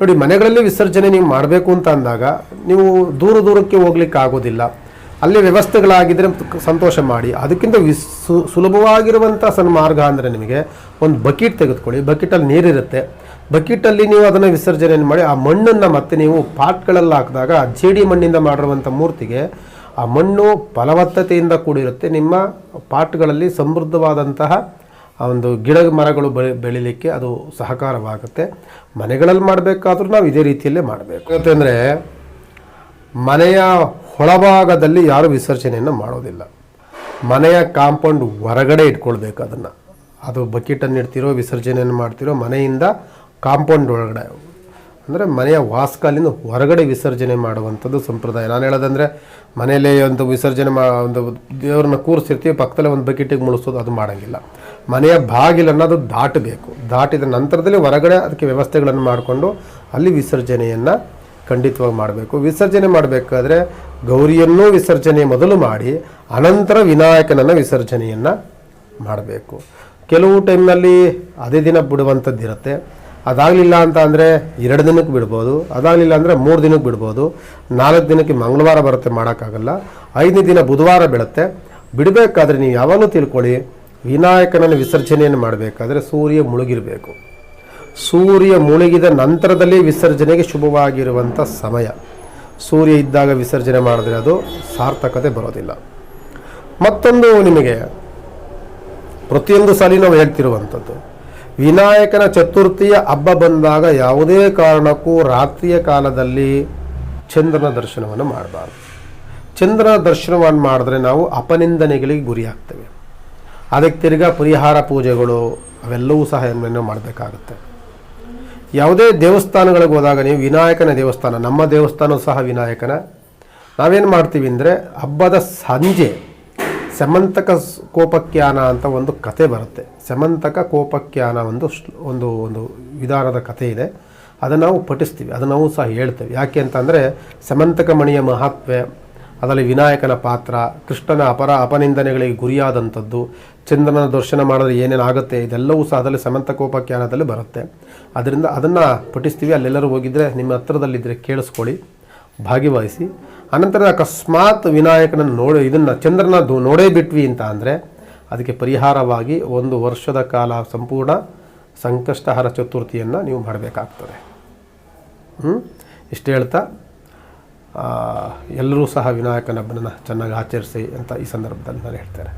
ನೋಡಿ, ಮನೆಗಳಲ್ಲಿ ವಿಸರ್ಜನೆ ನೀವು ಮಾಡಬೇಕು ಅಂತ ಅಂದಾಗ ನೀವು ದೂರ ದೂರಕ್ಕೆ ಹೋಗ್ಲಿಕ್ಕೆ ಆಗೋದಿಲ್ಲ. ಅಲ್ಲಿ ವ್ಯವಸ್ಥೆಗಳಾಗಿದ್ದರೆ ಸಂತೋಷ ಮಾಡಿ. ಅದಕ್ಕಿಂತ ವಿಸ್ ಸುಲಭವಾಗಿರುವಂಥ ಸನ್ಮಾರ್ಗ ಅಂದರೆ ನಿಮಗೆ ಒಂದು ಬಕೆಟ್ ತೆಗೆದುಕೊಳ್ಳಿ. ಬಕೆಟಲ್ಲಿ ನೀರಿರುತ್ತೆ. ಬಕೆಟಲ್ಲಿ ನೀವು ಅದನ್ನು ವಿಸರ್ಜನೆ ಮಾಡಿ, ಆ ಮಣ್ಣನ್ನು ಮತ್ತೆ ನೀವು ಪಾಟ್ಗಳಲ್ಲಿ ಹಾಕಿದಾಗ ಜೇಡಿ ಮಣ್ಣಿಂದ ಮಾಡಿರುವಂಥ ಮೂರ್ತಿಗೆ ಆ ಮಣ್ಣು ಫಲವತ್ತತೆಯಿಂದ ಕೂಡಿರುತ್ತೆ. ನಿಮ್ಮ ಪಾಟ್ಗಳಲ್ಲಿ ಸಮೃದ್ಧವಾದಂತಹ ಆ ಒಂದು ಗಿಡ ಮರಗಳು ಬೆಳೆ, ಬೆಳಿಲಿಕ್ಕೆ ಅದು ಸಹಕಾರವಾಗುತ್ತೆ. ಮನೆಗಳಲ್ಲಿ ಮಾಡಬೇಕಾದ್ರೂ ನಾವು ಇದೇ ರೀತಿಯಲ್ಲೇ ಮಾಡಬೇಕು. ಯಾಕೆಂದರೆ ಮನೆಯ ಒಳಭಾಗದಲ್ಲಿ ಯಾರು ವಿಸರ್ಜನೆಯನ್ನು ಮಾಡೋದಿಲ್ಲ. ಮನೆಯ ಕಾಂಪೌಂಡ್ ಹೊರಗಡೆ ಇಟ್ಕೊಳ್ಬೇಕು ಅದನ್ನು. ಅದು ಬಕೆಟನ್ನು ಇಡ್ತಿರೋ, ವಿಸರ್ಜನೆಯನ್ನು ಮಾಡ್ತಿರೋ ಮನೆಯಿಂದ ಕಾಂಪೌಂಡ್ ಒಳಗಡೆ ಅಂದರೆ ಮನೆಯ ವಾಸ್ಕಾಲಿನ ಹೊರಗಡೆ ವಿಸರ್ಜನೆ ಮಾಡುವಂಥದ್ದು ಸಂಪ್ರದಾಯ. ನಾನು ಹೇಳೋದಂದರೆ ಮನೆಯಲ್ಲೇ ಒಂದು ವಿಸರ್ಜನೆ ಮಾ ಒಂದು ದೇವ್ರನ್ನ ಕೂರಿಸಿರ್ತೀವಿ, ಪಕ್ಕದಲ್ಲೇ ಒಂದು ಬಕೆಟಿಗೆ ಮುಳಿಸೋದು ಅದು ಮಾಡೋಂಗಿಲ್ಲ. ಮನೆಯ ಬಾಗಿಲನ್ನು ಅದು ದಾಟಬೇಕು. ದಾಟಿದ ನಂತರದಲ್ಲಿ ಹೊರಗಡೆ ಅದಕ್ಕೆ ವ್ಯವಸ್ಥೆಗಳನ್ನು ಮಾಡಿಕೊಂಡು ಅಲ್ಲಿ ವಿಸರ್ಜನೆಯನ್ನು ಖಂಡಿತವಾಗಿ ಮಾಡಬೇಕು. ವಿಸರ್ಜನೆ ಮಾಡಬೇಕಾದ್ರೆ ಗೌರಿಯನ್ನು ವಿಸರ್ಜನೆ ಮೊದಲು ಮಾಡಿ, ಅನಂತರ ವಿನಾಯಕನನ್ನು ವಿಸರ್ಜನೆಯನ್ನು ಮಾಡಬೇಕು. ಕೆಲವು ಟೈಮ್ನಲ್ಲಿ ಅದೇ ದಿನ ಬಿಡುವಂಥದ್ದು ಇರುತ್ತೆ ಅದಾಗಲಿಲ್ಲ ಅಂತ ಅಂದರೆ ಎರಡು ದಿನಕ್ಕೆ ಬಿಡ್ಬೋದು, ಅದಾಗಲಿಲ್ಲ ಅಂದರೆ ಮೂರು ದಿನಕ್ಕೆ ಬಿಡ್ಬೋದು, ನಾಲ್ಕು ದಿನಕ್ಕೆ ಮಂಗಳವಾರ ಬರುತ್ತೆ ಮಾಡೋಕ್ಕಾಗಲ್ಲ. ಐದನೇ ದಿನ ಬುಧವಾರ ಬೀಳುತ್ತೆ. ಬಿಡಬೇಕಾದ್ರೆ ನೀವು ಯಾವಾಗಲೂ ತಿಳ್ಕೊಳ್ಳಿ, ವಿನಾಯಕನನ್ನು ವಿಸರ್ಜನೆಯನ್ನು ಮಾಡಬೇಕಾದ್ರೆ ಸೂರ್ಯ ಮುಳುಗಿರಬೇಕು. ಸೂರ್ಯ ಮುಳುಗಿದ ನಂತರದಲ್ಲಿ ವಿಸರ್ಜನೆಗೆ ಶುಭವಾಗಿರುವಂಥ ಸಮಯ. ಸೂರ್ಯ ಇದ್ದಾಗ ವಿಸರ್ಜನೆ ಮಾಡಿದ್ರೆ ಅದು ಸಾರ್ಥಕತೆ ಬರೋದಿಲ್ಲ. ಮತ್ತೊಂದು ನಿಮಗೆ, ಪ್ರತಿಯೊಂದು ಸಲ ನಾವು ಹೇಳ್ತಿರುವಂಥದ್ದು ವಿನಾಯಕನ ಚತುರ್ಥಿಯ ಹಬ್ಬ ಬಂದಾಗ ಯಾವುದೇ ಕಾರಣಕ್ಕೂ ರಾತ್ರಿಯ ಕಾಲದಲ್ಲಿ ಚಂದ್ರನ ದರ್ಶನವನ್ನು ಮಾಡಬಾರ್ದು. ಚಂದ್ರನ ದರ್ಶನವನ್ನು ಮಾಡಿದ್ರೆ ನಾವು ಅಪನಿಂದನೆಗಳಿಗೆ ಗುರಿಯಾಗ್ತೇವೆ ಅದಕ್ಕೆ ತಿರ್ಗಾ ಪರಿಹಾರ ಪೂಜೆಗಳು ಅವೆಲ್ಲವೂ ಸಹ ಏನು ಮಾಡಬೇಕಾಗುತ್ತೆ. ಯಾವುದೇ ದೇವಸ್ಥಾನಗಳಿಗೆ ಹೋದಾಗ ನೀವು ವಿನಾಯಕನ ದೇವಸ್ಥಾನ, ನಮ್ಮ ದೇವಸ್ಥಾನ ಸಹ ವಿನಾಯಕನ. ನಾವೇನು ಮಾಡ್ತೀವಿ ಅಂದರೆ ಹಬ್ಬದ ಸಂಜೆ ಸಮಂತಕ ಕೋಪಕ್ಯಾನ ಅಂತ ಒಂದು ಕತೆ ಬರುತ್ತೆ. ಸಮಂತಕ ಕೋಪಕ್ಯಾನ ಒಂದು ಒಂದು ಒಂದು ವಿಧಾನದ ಕಥೆ ಇದೆ. ಅದನ್ನು ನಾವು ಪಠಿಸ್ತೀವಿ. ಅದನ್ನು ನಾವು ಸಹ ಹೇಳ್ತೇವೆ. ಯಾಕೆ ಅಂತಂದರೆ ಸಮಂತಕ ಮಣಿಯ ಮಹತ್ವ, ಅದರಲ್ಲಿ ವಿನಾಯಕನ ಪಾತ್ರ, ಕೃಷ್ಣನ ಅಪರ ಅಪನಿಂದನೆಗಳಿಗೆ ಗುರಿಯಾದಂಥದ್ದು, ಚಂದ್ರನ ದರ್ಶನ ಮಾಡಿದ್ರೆ ಏನೇನು ಆಗುತ್ತೆ, ಇದೆಲ್ಲವೂ ಸಹ ಅದರಲ್ಲಿ ಸಮಂತಕೋಪಖ್ಯಾನದಲ್ಲಿ ಬರುತ್ತೆ. ಅದರಿಂದ ಅದನ್ನು ಪಠಿಸ್ತೀವಿ. ಅಲ್ಲೆಲ್ಲರೂ ಹೋಗಿದ್ದರೆ ನಿಮ್ಮ ಹತ್ರದಲ್ಲಿದ್ದರೆ ಕೇಳಿಸ್ಕೊಳ್ಳಿ ಭಾಗವಹಿಸಿ ಅನಂತರ ಅಕಸ್ಮಾತ್ ವಿನಾಯಕನನ್ನು ನೋಡಿ ಇದನ್ನು ಚಂದ್ರನ ನೋಡೇ ಬಿಟ್ವಿ ಅಂತ ಅಂದರೆ ಅದಕ್ಕೆ ಪರಿಹಾರವಾಗಿ ಒಂದು ವರ್ಷದ ಕಾಲ ಸಂಪೂರ್ಣ ಸಂಕಷ್ಟಹರ ಚತುರ್ಥಿಯನ್ನು ನೀವು ಮಾಡಬೇಕಾಗ್ತದೆ. ಇಷ್ಟು ಹೇಳ್ತಾ ಎಲ್ಲರೂ ಸಹ ವಿನಾಯಕನ ಹಬ್ಬನ ಚೆನ್ನಾಗಿ ಆಚರಿಸಿ ಅಂತ ಈ ಸಂದರ್ಭದಲ್ಲಿ ನಾನು ಹೇಳ್ತೇನೆ.